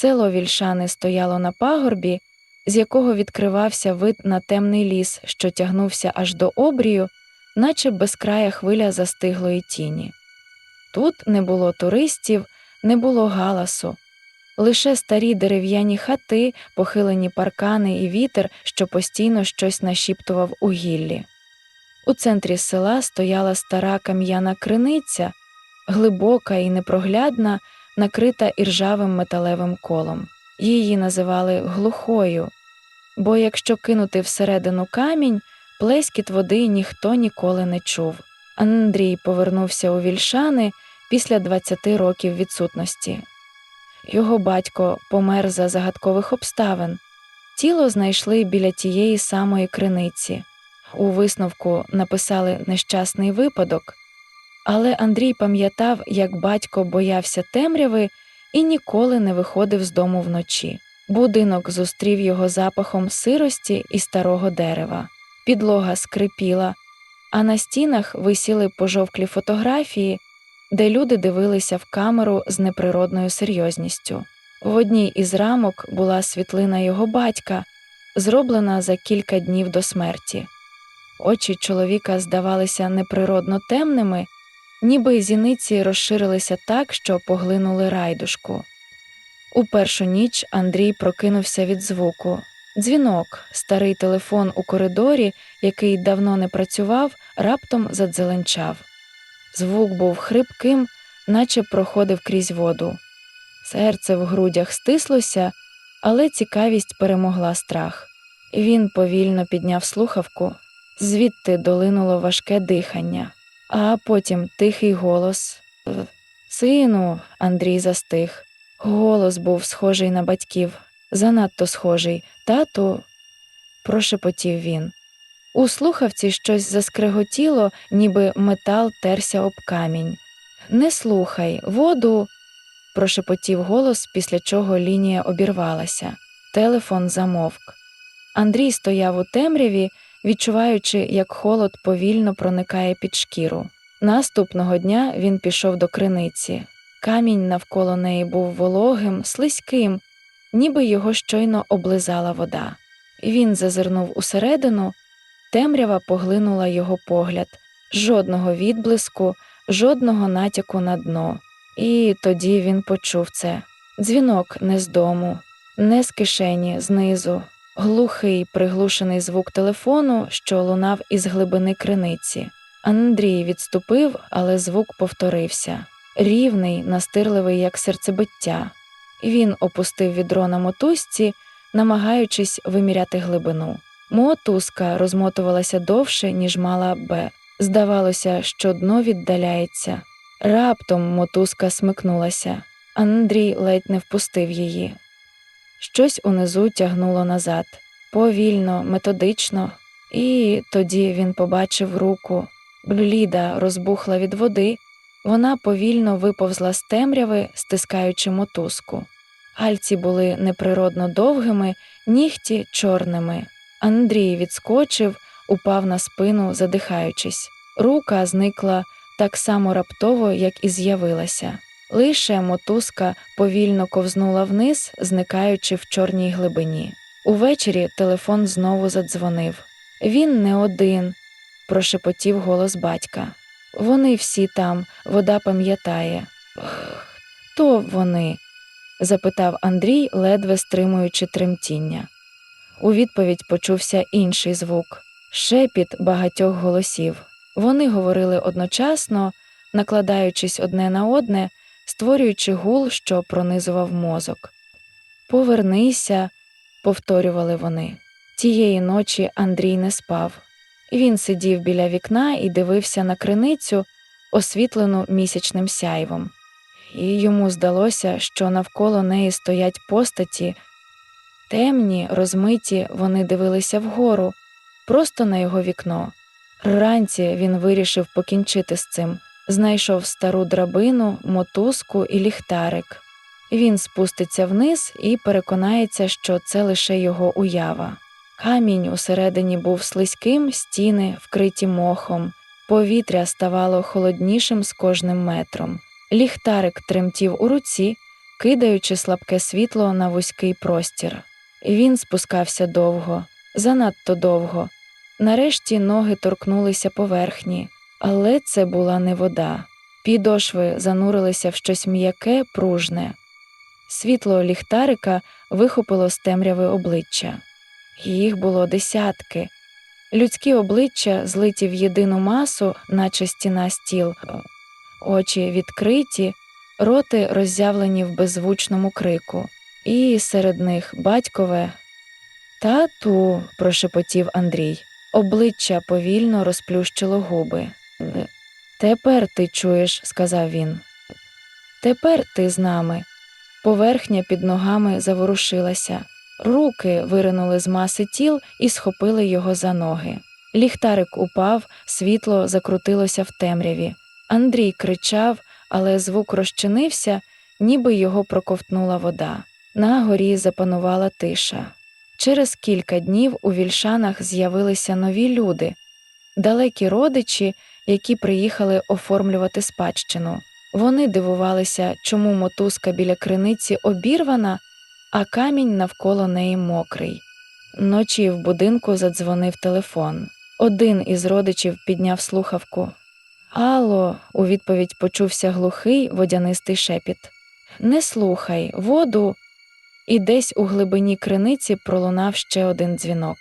Село Вільшани стояло на пагорбі, з якого відкривався вид на темний ліс, що тягнувся аж до обрію, наче безкрая хвиля застиглої тіні. Тут не було туристів, не було галасу, лише старі дерев'яні хати, похилені паркани і вітер, що постійно щось нашіптував у гіллі. У центрі села стояла стара кам'яна криниця, глибока і непроглядна, накрита іржавим металевим колом. Її називали глухою, бо якщо кинути всередину камінь, плескіт води ніхто ніколи не чув. Андрій повернувся у вільшани після 20 років відсутності. Його батько помер за загадкових обставин. Тіло знайшли біля тієї самої криниці. У висновку написали нещасний випадок, але Андрій пам'ятав, як батько боявся темряви і ніколи не виходив з дому вночі. Будинок зустрів його запахом сирості і старого дерева. Підлога скрипіла, а на стінах висіли пожовклі фотографії, де люди дивилися в камеру з неприродною серйозністю. В одній із рамок була світлина його батька, зроблена за кілька днів до смерті. Очі чоловіка здавалися неприродно темними, ніби зіниці розширилися так, що поглинули райдушку. У першу ніч Андрій прокинувся від звуку. Дзвінок, старий телефон у коридорі, який давно не працював, раптом задзеленчав. Звук був хрипким, наче проходив крізь воду. Серце в грудях стислося, але цікавість перемогла страх. Він повільно підняв слухавку, звідти долинуло важке дихання, а потім тихий голос. Сину, Андрій застиг. Голос був схожий на батьків, занадто схожий. Тату, прошепотів він. У слухавці щось заскреготіло, ніби метал терся об камінь. Не слухай, воду. прошепотів голос, після чого лінія обірвалася. Телефон замовк. Андрій стояв у темряві, відчуваючи, як холод повільно проникає під шкіру. Наступного дня він пішов до криниці. Камінь навколо неї був вологим, слизьким, ніби його щойно облизала вода. Він зазирнув усередину, темрява поглинула його погляд, жодного відблиску, жодного натяку на дно. І тоді він почув це дзвінок не з дому, не з кишені, знизу, глухий, приглушений звук телефону, що лунав із глибини криниці. Андрій відступив, але звук повторився рівний, настирливий, як серцебиття. Він опустив відро на мотузці, намагаючись виміряти глибину. Мотузка розмотувалася довше, ніж мала Б. Здавалося, що дно віддаляється. Раптом мотузка смикнулася. Андрій ледь не впустив її. Щось унизу тягнуло назад, повільно, методично, і тоді він побачив руку. Бліда розбухла від води, вона повільно виповзла з темряви, стискаючи мотузку. Гальці були неприродно довгими, нігті чорними. Андрій відскочив, упав на спину, задихаючись. Рука зникла так само раптово, як і з'явилася. Лише мотузка повільно ковзнула вниз, зникаючи в чорній глибині. Увечері телефон знову задзвонив. Він не один, прошепотів голос батька. Вони всі там, вода пам'ятає. Хто вони? запитав Андрій, ледве стримуючи тремтіння. У відповідь почувся інший звук шепіт багатьох голосів. Вони говорили одночасно, накладаючись одне на одне, створюючи гул, що пронизував мозок. Повернися, повторювали вони. Тієї ночі Андрій не спав. Він сидів біля вікна і дивився на криницю, освітлену місячним сяйвом, і йому здалося, що навколо неї стоять постаті. Темні, розмиті, вони дивилися вгору, просто на його вікно. Вранці він вирішив покінчити з цим, знайшов стару драбину, мотузку і ліхтарик. Він спуститься вниз і переконається, що це лише його уява. Камінь усередині був слизьким, стіни, вкриті мохом, повітря ставало холоднішим з кожним метром. Ліхтарик тремтів у руці, кидаючи слабке світло на вузький простір. Він спускався довго, занадто довго. Нарешті ноги торкнулися поверхні, але це була не вода. Підошви занурилися в щось м'яке, пружне. Світло ліхтарика вихопило з темряви обличчя. Їх було десятки. Людські обличчя злиті в єдину масу, наче стіна стіл, очі відкриті, роти роззявлені в беззвучному крику, і серед них батькове. Тату, прошепотів Андрій. Обличчя повільно розплющило губи. Тепер ти чуєш, сказав він. Тепер ти з нами. Поверхня під ногами заворушилася. Руки виринули з маси тіл і схопили його за ноги. Ліхтарик упав, світло закрутилося в темряві. Андрій кричав, але звук розчинився, ніби його проковтнула вода. На горі запанувала тиша. Через кілька днів у вільшанах з'явилися нові люди, далекі родичі, які приїхали оформлювати спадщину. Вони дивувалися, чому мотузка біля криниці обірвана, а камінь навколо неї мокрий. Ночі в будинку задзвонив телефон. Один із родичів підняв слухавку. Алло, у відповідь почувся глухий водянистий шепіт. Не слухай, воду. І десь у глибині криниці пролунав ще один дзвінок.